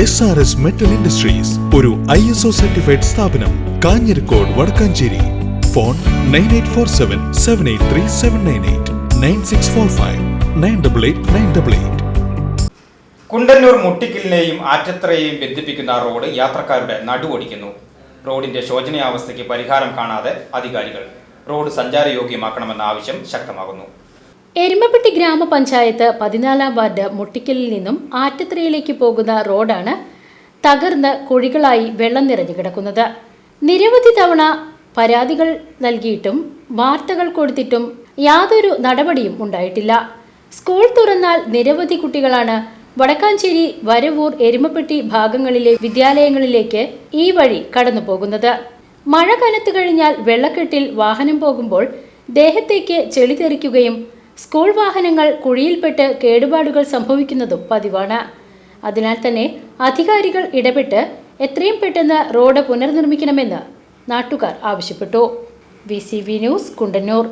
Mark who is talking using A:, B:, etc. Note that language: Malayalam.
A: S R S metal industries ഒരു ഐ എസ് ഒ സർട്ടിഫൈഡ് സ്ഥാപനം Kanjirakode Vadakkanchery. Phone nine eight four seven seven eight three seven nine eight nine six four five nine double eight nine double eight
B: Kundannur മുട്ടിക്കലിനെയും ആറ്റത്രയെയും ബന്ധിപ്പിക്കുന്ന റോഡ് യാത്രക്കാരുടെ നടുവൊടിക്കുന്നു. റോഡിന്റെ ശോചനീയാവസ്ഥയ്ക്ക് പരിഹാരം കാണാതെ അധികാരികൾ റോഡ് സഞ്ചാരയോഗ്യമാക്കണമെന്ന ആവശ്യം ശക്തമാകുന്നു.
C: എരുമപ്പെട്ടി ഗ്രാമപഞ്ചായത്ത് പതിനാലാം വാർഡ് മുട്ടിക്കലിൽ നിന്നും ആറ്റത്രയിലേക്ക് പോകുന്ന റോഡാണ് തകർന്ന് കുഴികളായി വെള്ളം നിറഞ്ഞു കിടക്കുന്നത്. നിരവധി തവണ പരാതികൾ നൽകിയിട്ടും വാർത്തകൾ കൊടുത്തിട്ടും യാതൊരു നടപടിയും ഉണ്ടായിട്ടില്ല. സ്കൂൾ തുറന്നാൽ നിരവധി കുട്ടികളാണ് വടക്കാഞ്ചേരി വരവൂർ എരുമപ്പെട്ടി ഭാഗങ്ങളിലെ വിദ്യാലയങ്ങളിലേക്ക് ഈ വഴി കടന്നു പോകുന്നത് മഴ കനത്തു കഴിഞ്ഞാൽ വെള്ളക്കെട്ടിൽ വാഹനം പോകുമ്പോൾ ദേഹത്തേക്ക് ചെളി തെറിക്കുകയും സ്കൂൾ വാഹനങ്ങൾ കുഴിയിൽപ്പെട്ട് കേടുപാടുകൾ സംഭവിക്കുന്നതും പതിവാണ്. അതിനാൽ തന്നെ അധികാരികൾ ഇടപെട്ട് എത്രയും പെട്ടെന്ന് റോഡ് പുനർനിർമ്മിക്കണമെന്ന് നാട്ടുകാർ ആവശ്യപ്പെട്ടു. V news Kundannur.